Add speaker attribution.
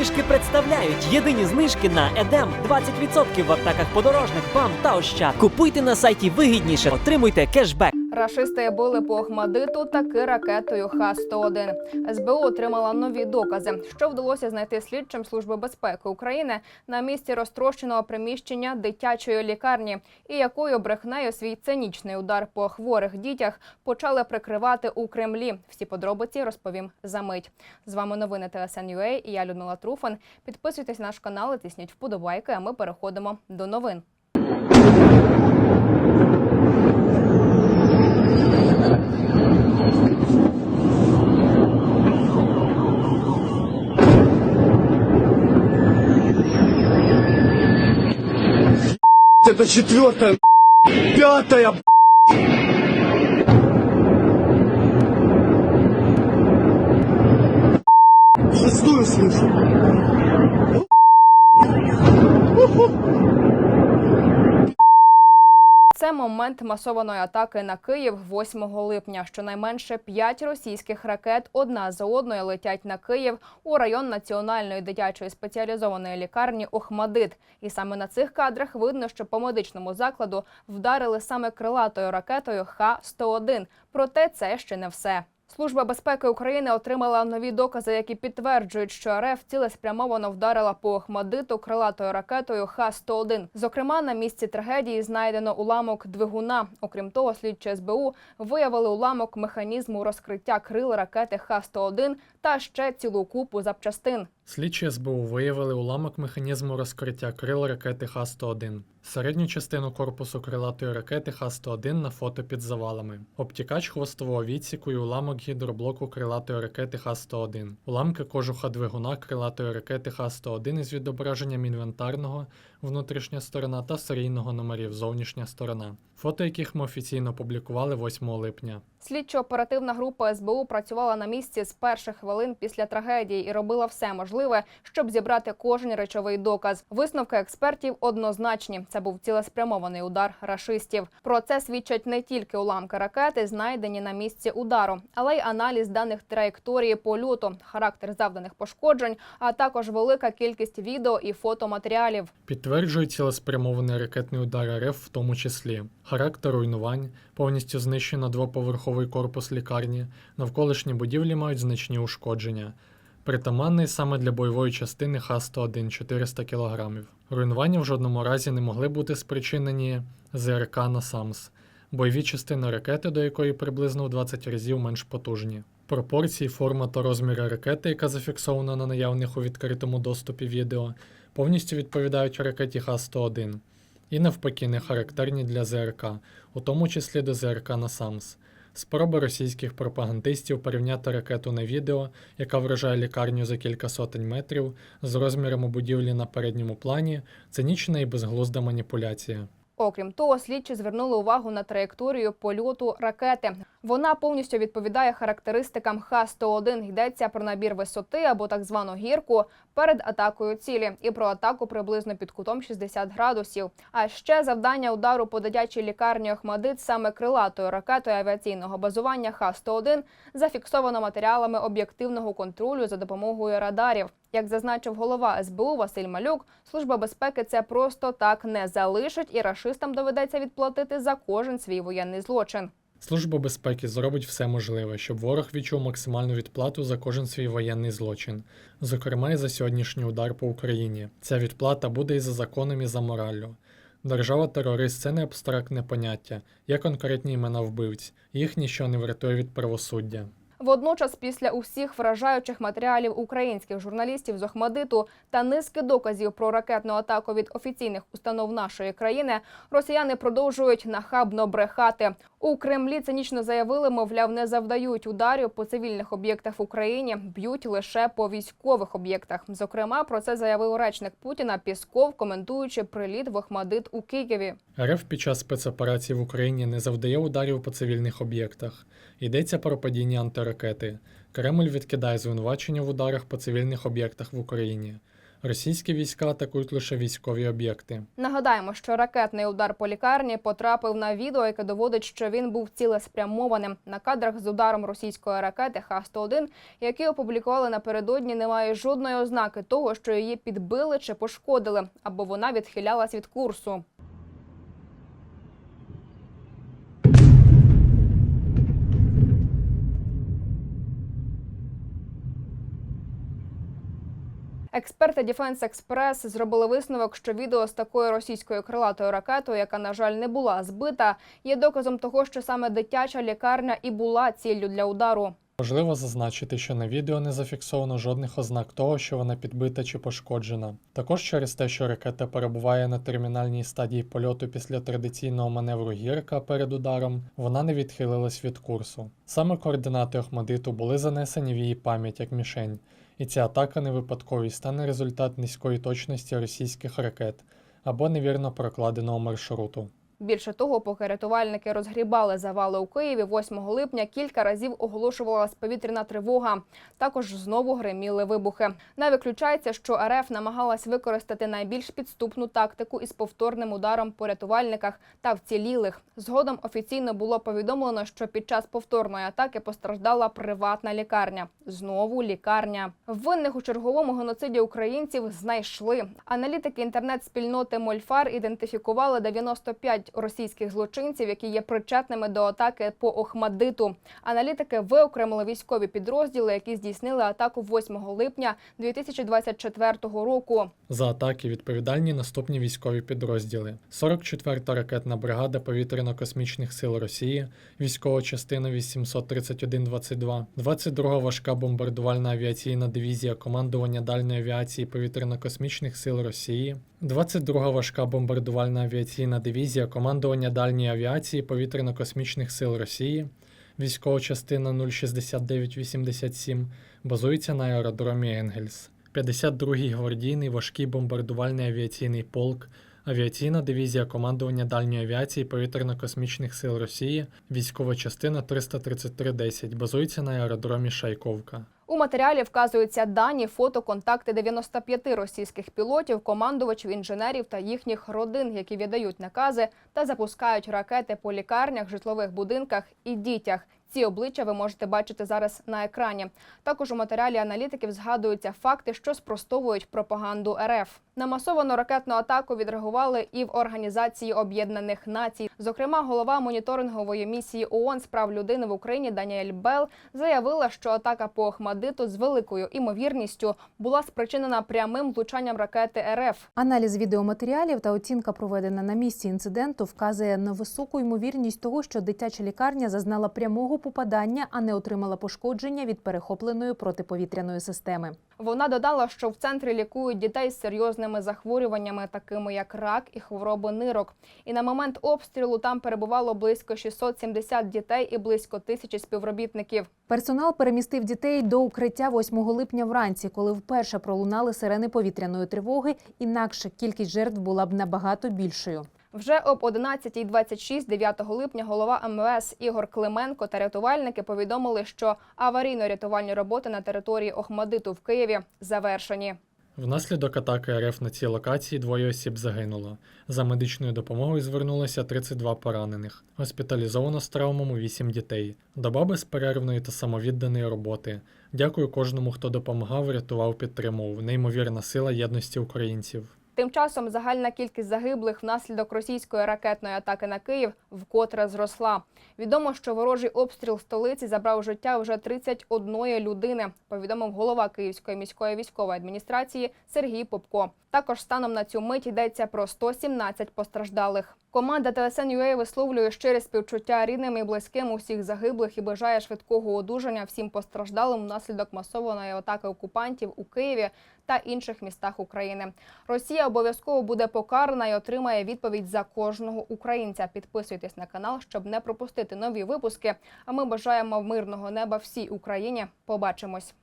Speaker 1: знижки представляють єдині знижки на Едем 20% в аптеках подорожних, БАМ та Ощад. Купуйте на сайті вигідніше, отримуйте кешбек.
Speaker 2: Рашисти били по Охмадиту таки ракетою Х-101. СБУ отримала нові докази, що вдалося знайти слідчим Служби безпеки України на місці розтрощеного приміщення дитячої лікарні, і якою брехнею свій цинічний удар по хворих дітях почали прикривати у Кремлі. Всі подробиці розповім за мить. З вами новини ТСН.UA і я Людмила Труфан. Підписуйтесь на наш канал, тисніть вподобайки. А ми переходимо до новин.
Speaker 3: Четвертая, пятая,
Speaker 2: момент масованої атаки на Київ 8 липня. Щонайменше п'ять російських ракет одна за одною летять на Київ у район національної дитячої спеціалізованої лікарні Охмадит. І саме на цих кадрах видно, що по медичному закладу вдарили саме крилатою ракетою Х-101. Проте це ще не все. Служба безпеки України отримала нові докази, які підтверджують, що РФ цілеспрямовано вдарила по Охмадиту крилатою ракетою Х-101. Зокрема, на місці трагедії знайдено уламок двигуна. Окрім того, слідчі СБУ виявили уламок механізму розкриття крил ракети Х-101 та ще цілу купу запчастин.
Speaker 4: Слідчі СБУ виявили уламок механізму розкриття крил ракети Х-101. Середню частину корпусу крилатої ракети Х-101 на фото під завалами. Обтікач хвостового відсіку і уламок гідроблоку крилатої ракети Х-101. Уламки кожуха двигуна крилатої ракети Х-101 із відображенням інвентарного, внутрішня сторона та серійного номерів зовнішня сторона. Фото яких ми офіційно публікували 8 липня.
Speaker 2: Слідчо-оперативна група СБУ працювала на місці з перших хвилин після трагедії і робила все можливе, щоб зібрати кожен речовий доказ. Висновки експертів однозначні. Це був цілеспрямований удар рашистів. Про це свідчать не тільки уламки ракети, знайдені на місці удару, але й аналіз даних траєкторії польоту, характер завданих пошкоджень, а також велика кількість відео і фотоматеріалів.
Speaker 4: Підтверджують цілеспрямований ракетний удар РФ в тому числі. Характер руйнувань, повністю знищено двоповерховий корпус лікарні, навколишні будівлі мають значні ушкодження. Притаманний саме для бойової частини Х-101 400 кг. Руйнування в жодному разі не могли бути спричинені ЗРК на САМС, бойові частини ракети, до якої приблизно в 20 разів менш потужні. Пропорції, форма та розміри ракети, яка зафіксована на наявних у відкритому доступі відео, повністю відповідають ракеті Х-101 і навпаки не характерні для ЗРК, у тому числі до ЗРК на САМС. Спроби російських пропагандистів порівняти ракету на відео, яка вражає лікарню за кілька сотень метрів, з розмірами будівлі на передньому плані, цинічна і безглузда маніпуляція.
Speaker 2: Окрім того, слідчі звернули увагу на траєкторію польоту ракети. Вона повністю відповідає характеристикам Х-101. Йдеться про набір висоти або так звану гірку перед атакою цілі і про атаку приблизно під кутом 60 градусів. А ще завдання удару по дитячій лікарні Охмадит саме крилатою ракетою авіаційного базування Х-101 зафіксовано матеріалами об'єктивного контролю за допомогою радарів. Як зазначив голова СБУ Василь Малюк, служба безпеки це просто так не залишить, і рашистам доведеться відплатити за кожен свій воєнний злочин.
Speaker 4: Служба безпеки зробить все можливе, щоб ворог відчув максимальну відплату за кожен свій воєнний злочин, зокрема і за сьогоднішній удар по Україні. Ця відплата буде і за законом, і за мораллю. Держава-терорист це не абстрактне поняття, є конкретні імена вбивць, їх ніщо не врятує від правосуддя.
Speaker 2: Водночас, після усіх вражаючих матеріалів українських журналістів з Охмадиту та низки доказів про ракетну атаку від офіційних установ нашої країни, росіяни продовжують нахабно брехати. У Кремлі цинічно заявили, мовляв, не завдають ударів по цивільних об'єктах в Україні, б'ють лише по військових об'єктах. Зокрема, про це заявив речник Путіна Пісков, коментуючи приліт в Охмадит у Києві.
Speaker 4: РФ під час спецоперації в Україні не завдає ударів по цивільних об'єктах. Йдеться про падіння антиракети. Кремль відкидає звинувачення в ударах по цивільних об'єктах в Україні. Російські війська атакують лише військові об'єкти.
Speaker 2: Нагадаємо, що ракетний удар по лікарні потрапив на відео, яке доводить, що він був цілеспрямованим. На кадрах з ударом російської ракети Х-101, які опублікували напередодні, немає жодної ознаки того, що її підбили чи пошкодили, або вона відхилялась від курсу. Експерти Defense Express зробили висновок, що відео з такою російською крилатою ракетою, яка, на жаль, не була збита, є доказом того, що саме дитяча лікарня і була ціллю для удару.
Speaker 4: Важливо зазначити, що на відео не зафіксовано жодних ознак того, що вона підбита чи пошкоджена. Також через те, що ракета перебуває на термінальній стадії польоту після традиційного маневру гірка перед ударом, вона не відхилилась від курсу. Саме координати Охмадиту були занесені в її пам'ять як мішень, і ця атака не випадковість, а не результат низької точності російських ракет або невірно прокладеного маршруту.
Speaker 2: Більше того, поки рятувальники розгрібали завали у Києві 8 липня, кілька разів оголошувалась повітряна тривога. Також знову гриміли вибухи. Не виключається, що РФ намагалась використати найбільш підступну тактику із повторним ударом по рятувальниках та вцілілих. Згодом офіційно було повідомлено, що під час повторної атаки постраждала приватна лікарня. Знову лікарня. Винних у черговому геноциді українців знайшли. Аналітики інтернет-спільноти Мольфар ідентифікували 95 російських злочинців, які є причетними до атаки по Охмадиту. Аналітики виокремили військові підрозділи, які здійснили атаку 8 липня 2024 року.
Speaker 4: За атаки відповідальні наступні військові підрозділи: 44-та ракетна бригада повітряно-космічних сил Росії, військова частина 831-22, 22-га важка бомбардувальна авіаційна дивізія командування дальньої авіації повітряно-космічних сил Росії, 22-га важка бомбардувальна авіаційна дивізія дальньої авіації повітряно-космічних сил Росії. Військова частина 06987 базується на аеродромі Енгельс. 52-й гвардійний важкий бомбардувальний авіаційний полк, авіаційна дивізія командування дальньої авіації повітряно-космічних сил Росії, військова частина 33310 базується на аеродромі Шайковка.
Speaker 2: У матеріалі вказуються дані, фото, контакти 95 російських пілотів, командувачів, інженерів та їхніх родин, які віддають накази та запускають ракети по лікарнях, житлових будинках і дітях. Ці обличчя ви можете бачити зараз на екрані. Також у матеріалі аналітиків згадуються факти, що спростовують пропаганду РФ. На масовану ракетну атаку відреагували і в Організації Об'єднаних Націй. Зокрема, голова моніторингової місії ООН з прав людини в Україні Даніель Белл заявила, що атака по Охмадиту з великою імовірністю була спричинена прямим влучанням ракети РФ.
Speaker 5: Аналіз відеоматеріалів та оцінка, проведена на місці інциденту, вказує на високу ймовірність того, що дитяча лікарня зазнала прямого попадання, а не отримала пошкодження від перехопленої протиповітряної системи.
Speaker 2: Вона додала, що в центрі лікують дітей з серйозними захворюваннями, такими як рак і хвороби нирок. І на момент обстрілу там перебувало близько 670 дітей і близько тисячі співробітників.
Speaker 5: Персонал перемістив дітей до укриття 8 липня вранці, коли вперше пролунали сирени повітряної тривоги. Інакше кількість жертв була б набагато більшою.
Speaker 2: Вже об 11.26 9 липня голова МВС Ігор Клименко та рятувальники повідомили, що аварійно-рятувальні роботи на території Охмадиту в Києві завершені.
Speaker 4: Внаслідок атаки РФ на цій локації двоє осіб загинуло. За медичною допомогою звернулося 32 поранених. Госпіталізовано з травмами 8 дітей. Доба безперервної та самовідданої роботи. Дякую кожному, хто допомагав, рятував, підтримував. Неймовірна сила єдності українців.
Speaker 2: Тим часом загальна кількість загиблих внаслідок російської ракетної атаки на Київ вкотре зросла. Відомо, що ворожий обстріл столиці забрав життя вже 31 людини, повідомив голова Київської міської військової адміністрації Сергій Попко. Також станом на цю мить йдеться про 117 постраждалих. Команда ТСН.UA висловлює щире співчуття рідним і близьким усіх загиблих і бажає швидкого одужання всім постраждалим внаслідок масованої атаки окупантів у Києві та інших містах України. Росія обов'язково буде покарана і отримає відповідь за кожного українця. Підписуйтесь на канал, щоб не пропустити нові випуски. А ми бажаємо мирного неба всій Україні. Побачимось.